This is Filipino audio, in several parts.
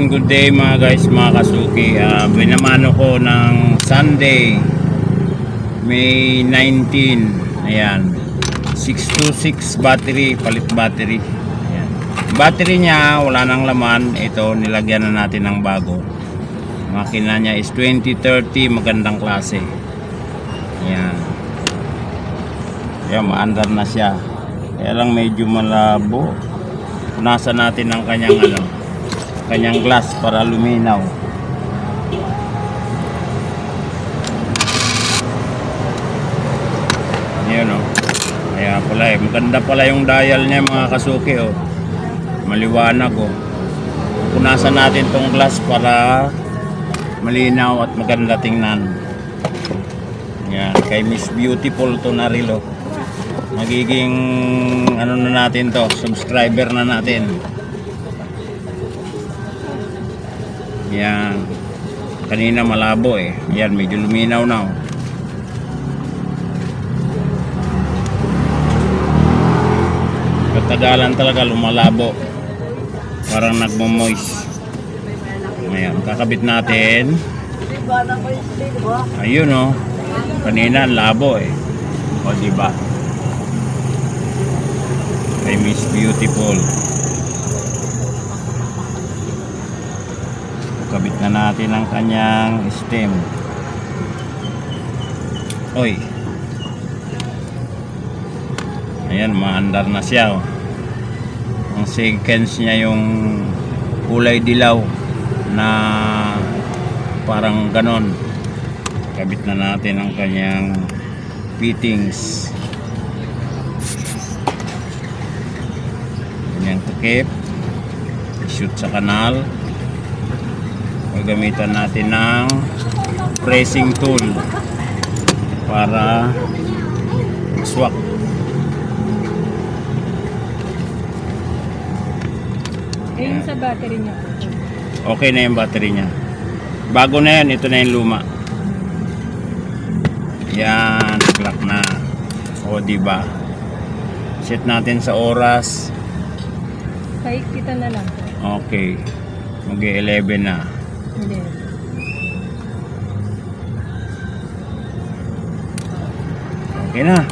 Ayan, good day mga guys, mga kasuki. Ah, binamano ko ng Sunday, May 19. Ayan, 626 battery, palit battery. Ayan. Battery niya, wala nang laman. Ito, nilagyan na natin ng bago. Makina niya is 2030, magandang klase. Ayan. Ayan, maandar na siya. Kaya lang medyo malabo. Punasan natin ang kanyang ano, kanyang glass para luminaw. Yan o. Kaya pala eh. Maganda pala yung dial niya mga kasuki o. Maliwanag o. Punasan natin tong glass para malinaw at maganda tingnan. Yan. Kay Miss Beautiful to na rilo. Magiging ano na natin to. Subscriber na natin. Yan. Kanina malabo eh. Yan, medyo luminaw na. oh. Katagalan talaga lumalabo. Parang nagmo-moist. Ayan, kakabit natin. Ayun oh. Kanina labo eh. O di ba? Kay Miss Beautiful. Kabit na natin ang kanyang stem. Oy. Ayan, maandar na siya. Oh. Ang sequence niya yung kulay dilaw na parang ganon. Kabit na natin ang kanyang fittings. Kanyang takip. Shoot sa kanal. Gagamitan natin ng pressing tool para swak yung sa battery niya. okay na yung battery niya. Bago na yan ito na yung luma. Yan clock na. O di ba set natin sa oras. Kahit kita na lang. okay. Mag 11 na Hindi. okay na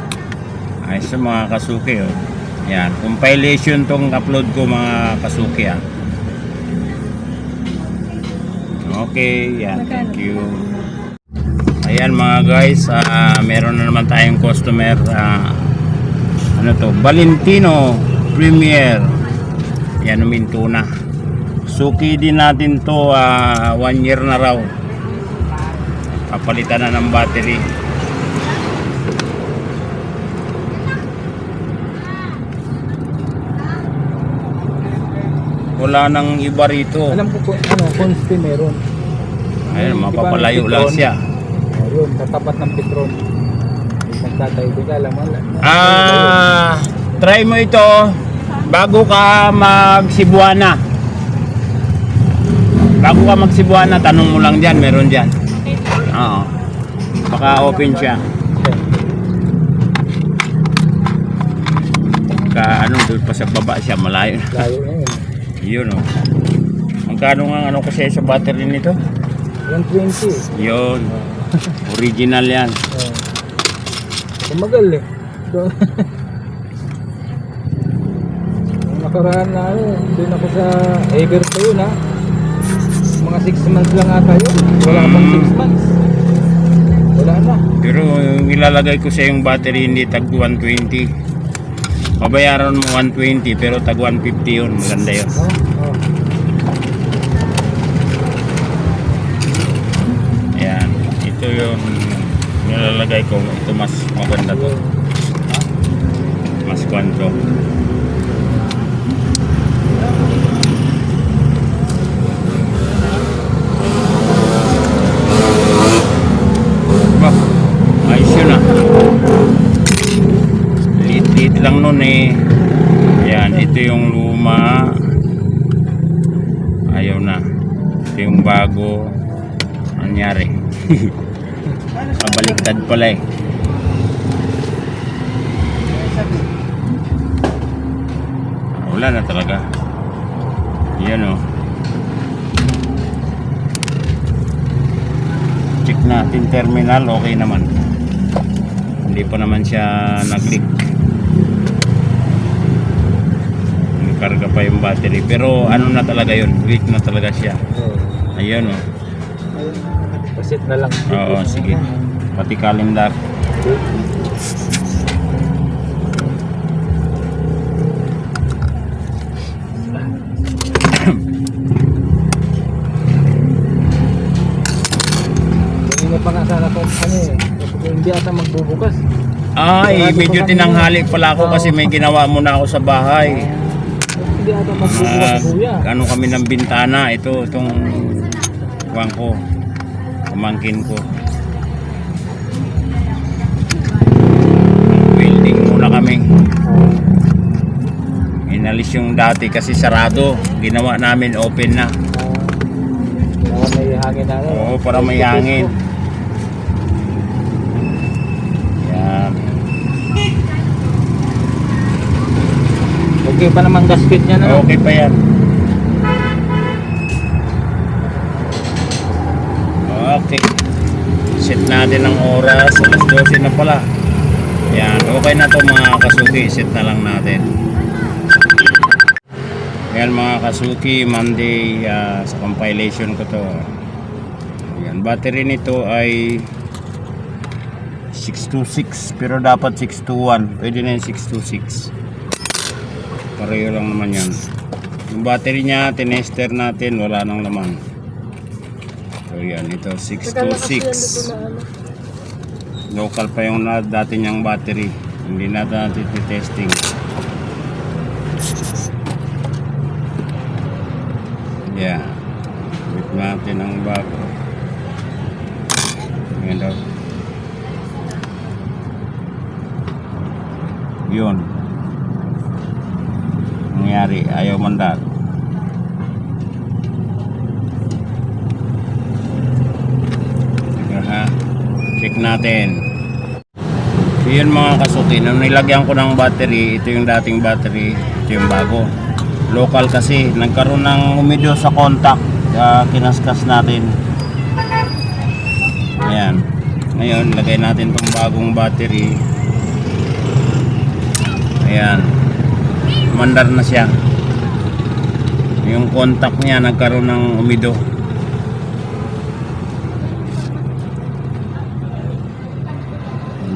ayos sa mga kasuki oh. yan compilation tong upload ko mga kasuki ah okay yan thank you Ayan mga guys, ah, meron na naman tayong customer ah, ano to, Valentino Premier. Yan uminto na. Suki din natin to ah, one year na raw. Papalitan na ng battery. Wala nang iba rito. Alam ko po, ano, consti meron. Ayun, mapapalayo lang siya. Ayun, katapat ng Petron. Nagtatay, di ka alam. Ah, try mo ito bago ka mag Cebuana. Bago ka mag Cebuana, tanong mo lang diyan, meron diyan. Oo. Baka open siya. Ka ano, doon pa sa baba siya, malayo. na. Layo na yun. Yun oh. Magkano nga ano kasi sa battery nito? 120. Yun. Original yan. Tumagal eh. So, Nung nakaraan na ano, doon ako sa Ever pa yun ha. Mga 6 months lang ata yun. Wala pang 6 months. Wala na. Pero yung ilalagay ko sa yung battery hindi tag 120. Babayaran mo 120 pero tag 150 yun. Maganda yun. Oh, oh. Ayan. Ito yung nilalagay ko. Ito mas maganda to. Mas kwanto. Ano nun eh yan ito yung luma. Ayaw na. Ito yung bago nangyari. Kabaligtad pala eh. Wala na talaga. Yan o oh. check natin terminal okay naman. Hindi pa naman siya nag-leak. Karga pa yung battery. Pero ano na talaga yun, weak na talaga siya. Ayun oh. Pasit na lang. Oo, sige. Pati kung ano eh. Hindi ata magbubukas. Ay, medyo tinanghali pala ako kasi may ginawa muna ako sa bahay. Kuya. ano kami ng bintana. Ito itong kuwang ko. Pamangkin ko. Building muna kami. Inalis yung dati kasi sarado. Ginawa namin open na. Para may hangin na oo para may hangin yan Okay pa naman gasket niya na. okay pa yan. Okay. Set natin ang oras. Alas 12 na pala. Yan. Okay na to mga kasuki. Set na lang natin. Yan mga kasuki. Monday ah, sa compilation ko to. Yan battery nito ay 626 pero dapat 621 pwede na yung 626 pareho lang naman yan yung battery niya tinester natin wala nang laman. So yan ito 626 local pa yung na, dati niyang battery. Hindi natin natin testing yeah. Wait natin ang bago. Yan daw. Yun nangyari. Ayaw mandar. Teka ha? Check natin. So yun mga kasuki nung nilagyan ko ng battery ito yung dating battery ito yung bago. Local kasi nagkaroon ng umido sa contact uh, kinaskas natin. Ayan. Ngayon lagay natin tong bagong battery. Ayan mandar na siya. Yung contact niya nagkaroon ng umido.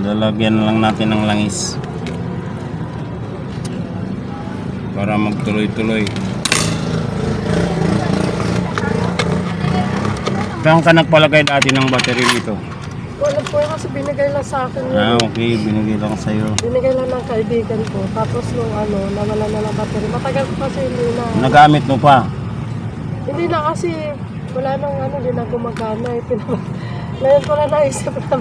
Lalagyan lang natin ng langis. Para magtuloy-tuloy. Saan ka nagpalagay dati ng battery dito? Wala po kasi binigay lang sa akin yun. Ah, okay. Binigay lang sa'yo. Binigay lang ng kaibigan ko. Tapos nung ano, nawala na ng battery. Matagal ko kasi hindi na. Nagamit mo pa? Hindi na kasi wala nang ano, hindi na gumagana. Eh. Pinag- Ngayon ko lang naisip na.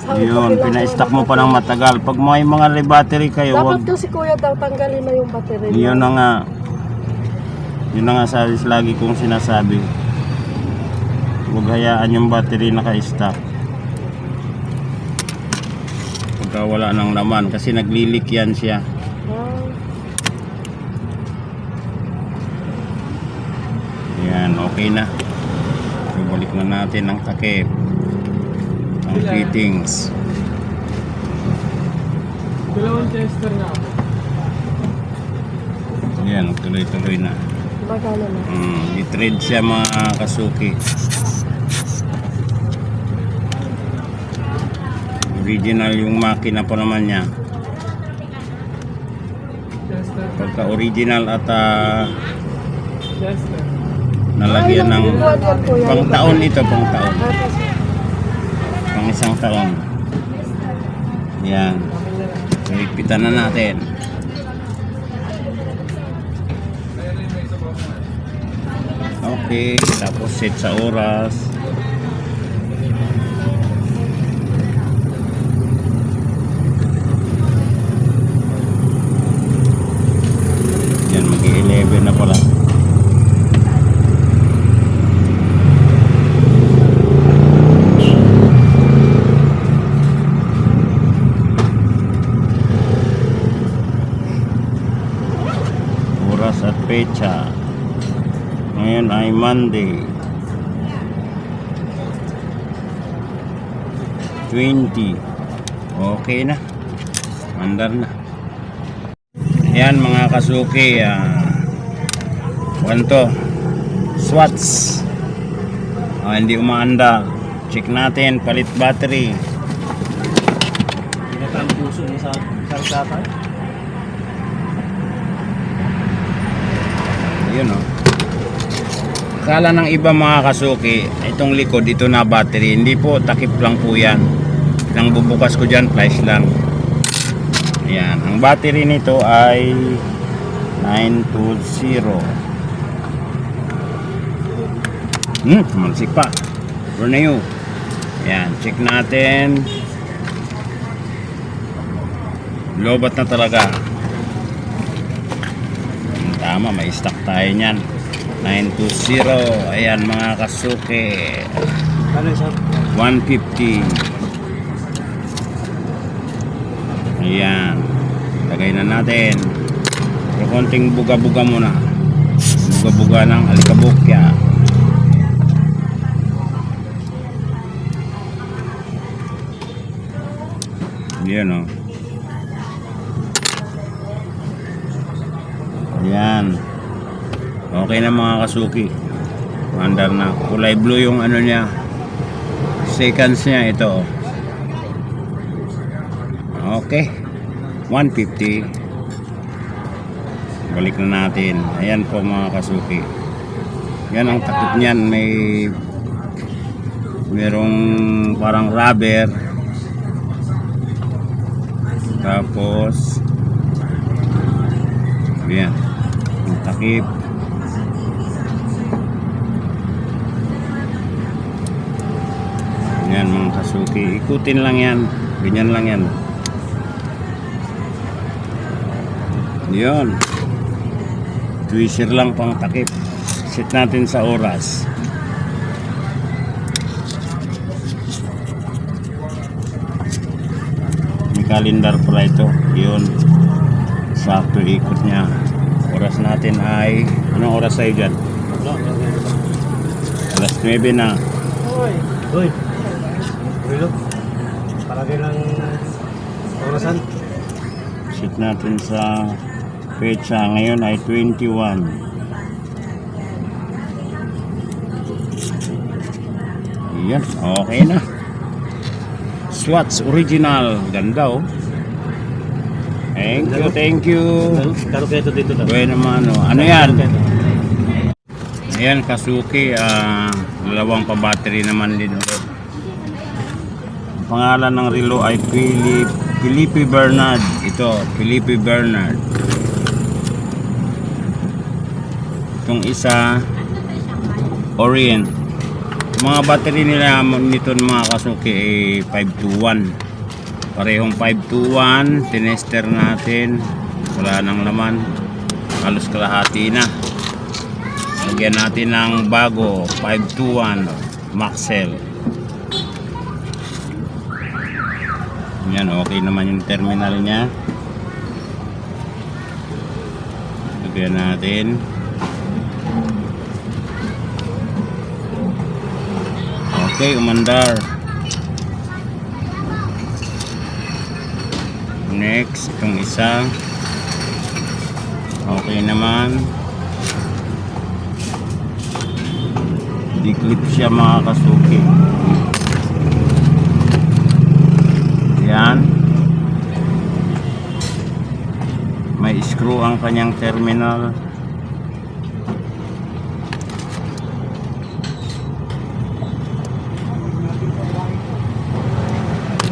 sabi ko, Yun, kailangan pina-stack ko mo pa ng matagal. Pag may mga battery kayo, Dapat wag kasi kuya daw tanggalin na yung battery. Yun na nga. Yun na nga sa lagi kong sinasabi. Huwag hayaan yung battery naka-stack. Pagka wala ng laman kasi naglilik yan siya. Yan, okay na. Ibalik na natin ang takip. Ang fittings. Dalawang tester na ako. Yan, tuloy-tuloy na. gumagana na. Mm, i-trade siya mga kasuki. Original yung makina pa naman niya. Pagka original at Tester. nalagyan ng pang taon ito, pang taon. Pang isang taon. Yan. So, ipitan na natin. Okay, tapos set sa oras. Yan, mag-11 na pala. Oras at pecha. Ngayon ay Monday. 20. Okay na. Andar na. Ayan mga kasuki. ah ano to? Swats. Ah, hindi umaanda. Check natin. Palit battery. Pinaka ang puso sa kalsatan. Yun oh. Akala ng iba mga kasuki, itong likod, ito na battery. Hindi po, takip lang po yan. Nang bubukas ko dyan, flash lang. Ayan. Ang battery nito ay 920. Hmm, mansik pa. Renew. Ayan, check natin. Lobat na talaga. Tama, may stock tayo niyan. 920. Ayan mga. Ano siya? 150. Ayan. Lagay na natin. Pero konting buga-buga muna. Buga-buga ng alikabokya. Yan o. Ayan. Okay na mga kasuki. Mandar na. Kulay blue yung ano niya. Seconds niya ito. Okay. 150. Balik na natin. Ayan po mga kasuki. Yan ang takip niyan. May merong parang rubber. Tapos Ayan. Ang takip. Kasuki. Ikutin lang yan. Ganyan lang yan. Yun. Twisher lang pang takip. Set natin sa oras. May calendar pala ito. Yun. Sakto ikot niya. Oras natin ay... Anong oras tayo dyan? Alas 9 na. Hoy! Hoy! Rilo? Palagay ng orasan. Set natin sa pecha. Ngayon ay 21. Yan, okay na. Swatch original. Ganda oh. Thank you, thank you. Ito dito Bueno mano. Ano yan? Ayan, Kasuki. ah dalawang pa-battery naman din ulit. Ang pangalan ng relo ay Philip, Felipe Bernard. Ito, Felipe Bernard. Itong isa, Orient. Mga battery nila nito ng mga Kasuki ay 521. Parehong 521. Tinester natin. Wala nang laman. Halos kalahati na. Lagyan natin ng bago 521 Maxell. Yan, okay naman yung terminal niya. Lagyan natin. Okay, umandar. Next, itong isa. Okay naman. Di-clip siya mga kasuki. Yan. May screw ang kanyang terminal.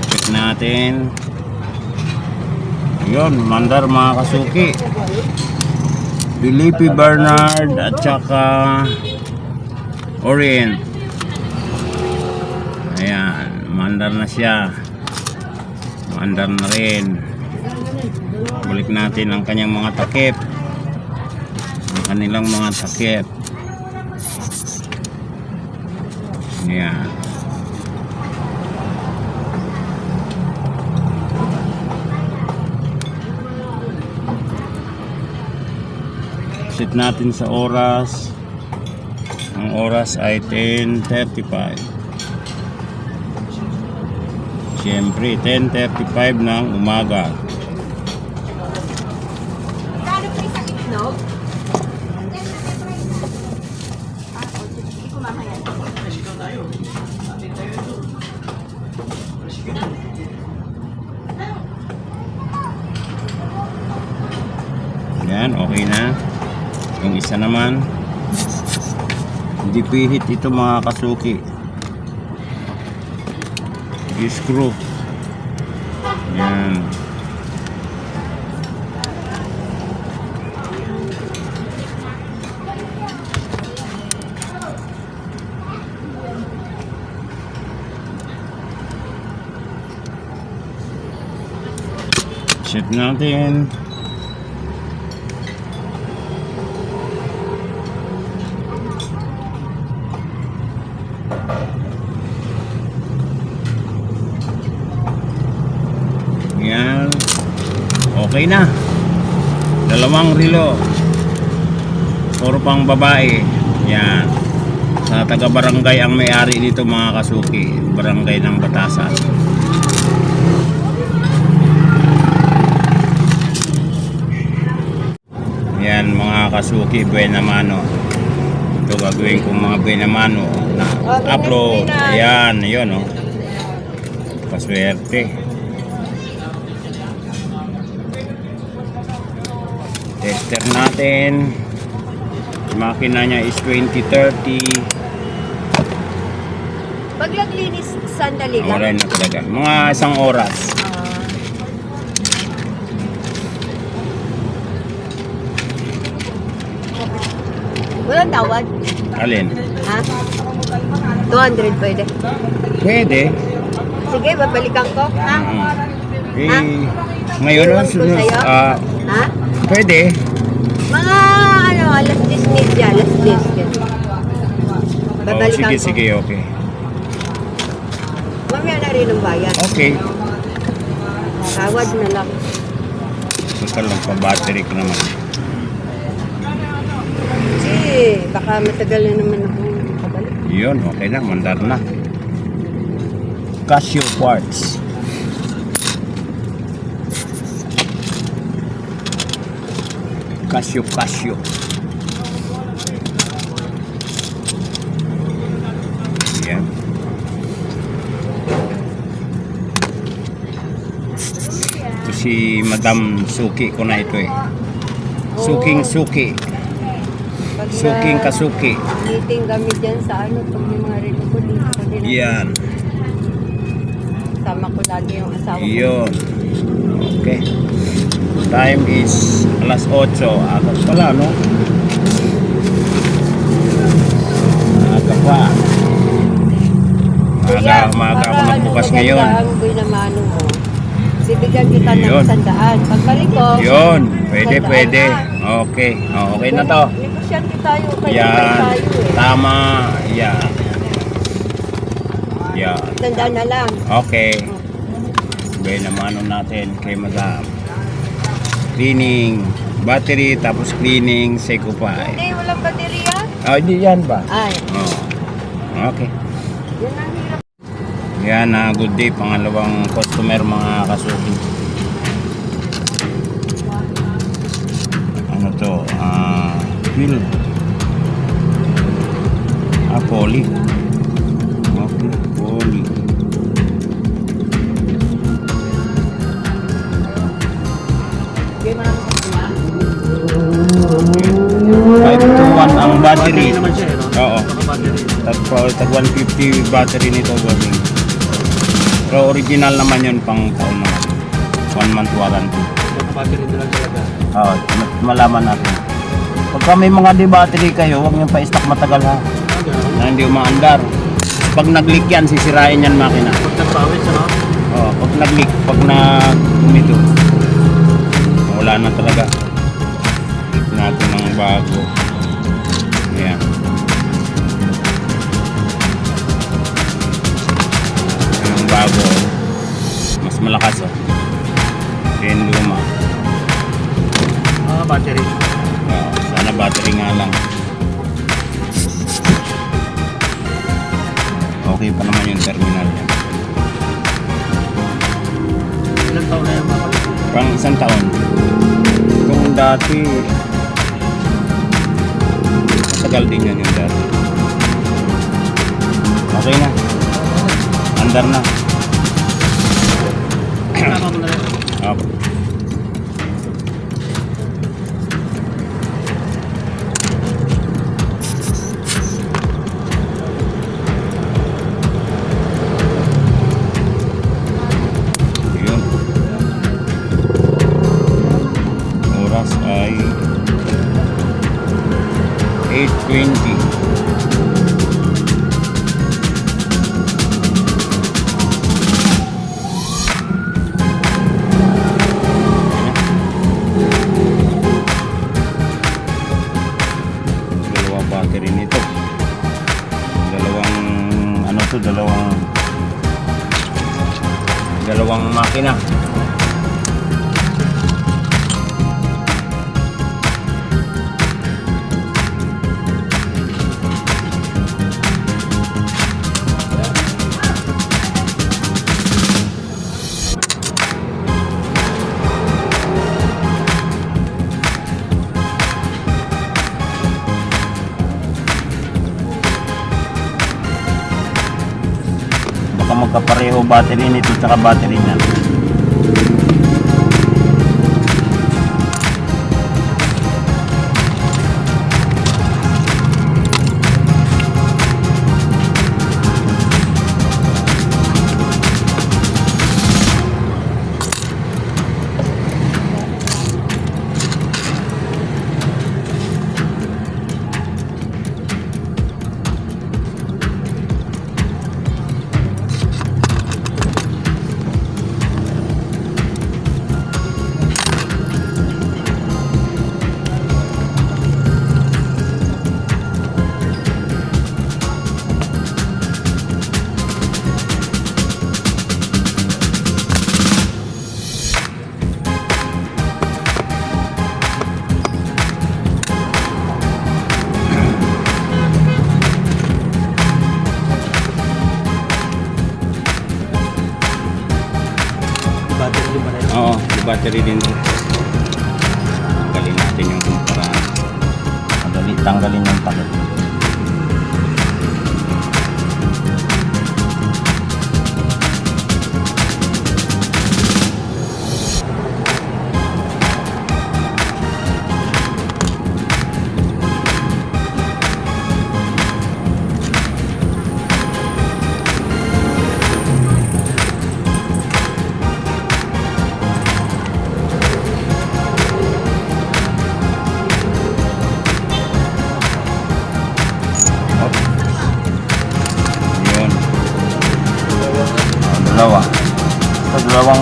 Check natin. Yun, mandar mga kasuki. Felipe Bernard at saka Orient. Ayan, mandar na siya. Mandar na rin. Balik natin ang kanyang mga takip. Ang kanilang mga takip. Ayan. Set natin sa oras. Ang oras ay 10.35. Siyempre, 10.35 ng umaga. Pihit ito mga kasuki. I-screw. Yan. Set natin. Yan. Okay na. Dalawang rilo. Puro pang babae. Yan. Sa taga barangay ang may-ari dito mga kasuki. Barangay ng Batasan. Yan mga kasuki buena mano. Ito gagawin kong mga buena mano na upload. Ayan, yun oh. Paswerte. Tester natin. Makina niya is 2030. Pag naglinis, sandali lang. Wala na talaga. Mga isang oras. Ah. Walang tawad? Alin? Ha? 200 pwede. Pwede. Sige, babalikan ko. Ha? Mm. Eh, ngayon, sunod- ah? Pwede. Mga ano, alas 10 media, alas 10. yan. Oh, Babalikan sige, ko. sige, okay. Mamaya na rin ang bayan. Okay. Tawad na lang. Basta lang pa battery ko naman. Kasi baka matagal na naman ako kabalik. Yun, okay na, mandar na. Casio parts. Casio, Casio. Yan. Ito si Madam Suki ko na ito eh. Suking Suki. Suking Kasuki. meeting kami dyan sa ano, pag may mga relo ko dito. Yan. Sama ko lagi yung asawa ko. Yun. Okay. Time is alas 8. Aga pala, no? Aga pa. Aga, umaga ako para nagbukas ano, ngayon. ang buhay na mano mo. Bibigyan kita ng Yun. sandaan. Pagbalik ko, Yun. Pwede, sandaan pwede. na. Okay. Oh, okay na to. Negosyante tayo. Kaya Yan. tayo eh. Tama. Yan. Yan. Sandaan na lang. Okay. Sabay naman ano natin kay madam. Cleaning. Battery, tapos cleaning, secupay. Hindi, walang baterya. Ah, hindi yan ba? Ay, Oh. Okay. yan ang hirap. Yan na good day pangalawang customer mga kasuki. Ano to? Ah, Phil. Ah, poly. Ang battery. Oo. Tag, tag 150 battery nito bossing. Pero original naman yun pang taon naman. One month warranty. Oo, ma- malaman natin. Pagka may mga di battery kayo, huwag nyo pa-stock matagal ha. Na hindi umaandar. Pag nag-leak yan, sisirain yan makina. Oo, pag nag-leak, pag nag umito, wala na talaga. Natin ng bago. Bago, mas malakas oh. Yung luma. Ah, battery. Sana battery nga lang. Okay pa naman yung terminal niya. Pang isang taon. Kung dati, matagal din yan yung dati. Okay na. Andar na. Okay. Yun. Dalawang battery nito dalawang ano to dalawang dalawang makina magkapareho battery nito tsaka battery na battery din to. Tanggalin natin yung para madali tanggalin yung takip.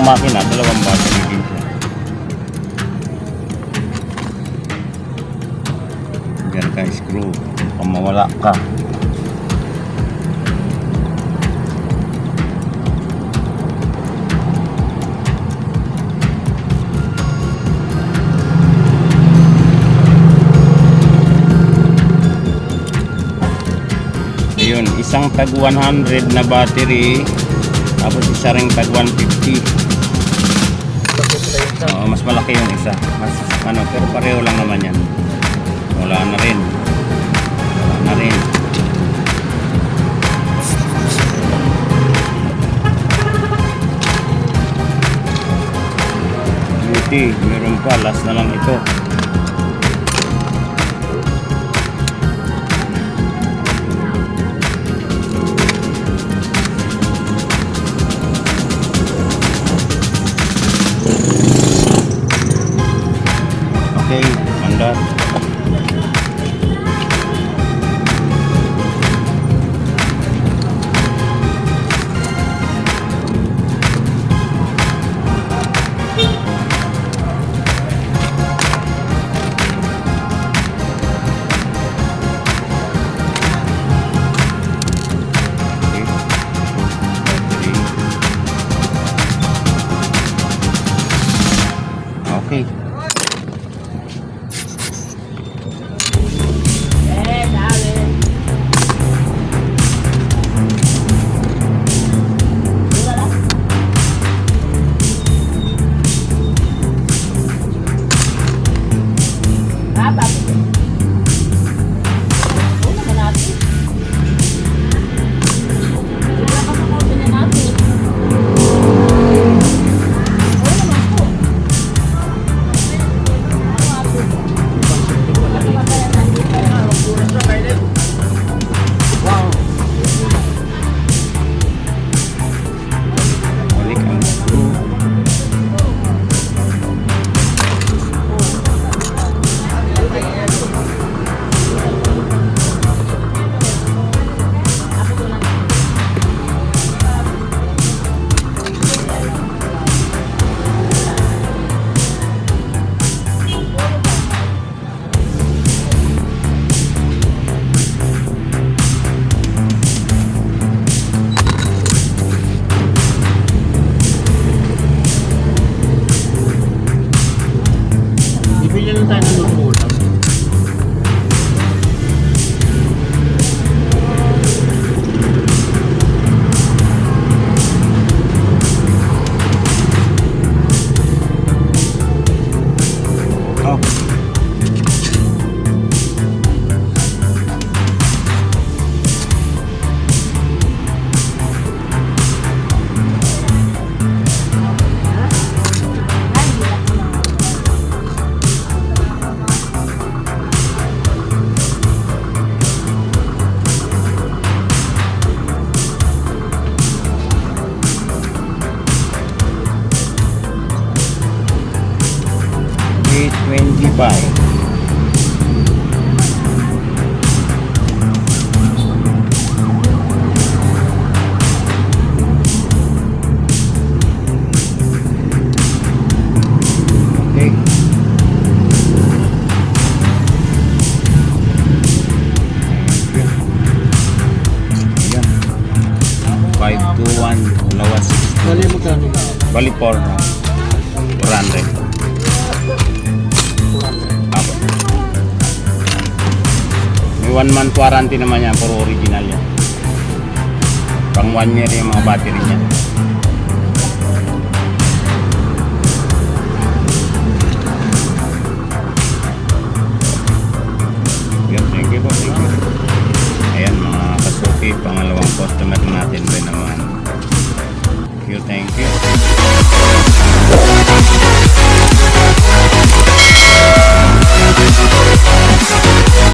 Makina, dalawang battery din. Diyan ka screw. Kung mawala ka. Ayun, isang tag 100 na battery tapos isa ring tag 150. Oo, mas malaki yung isa. Mas ano, pero pareho lang naman yan. Wala na rin. Wala na rin. Beauty, meron pa. Last na lang ito. Bali 4 na. 400. Apo. May 1 month warranty naman yan. Puro original yan. Pang 1 year yung mga battery niya.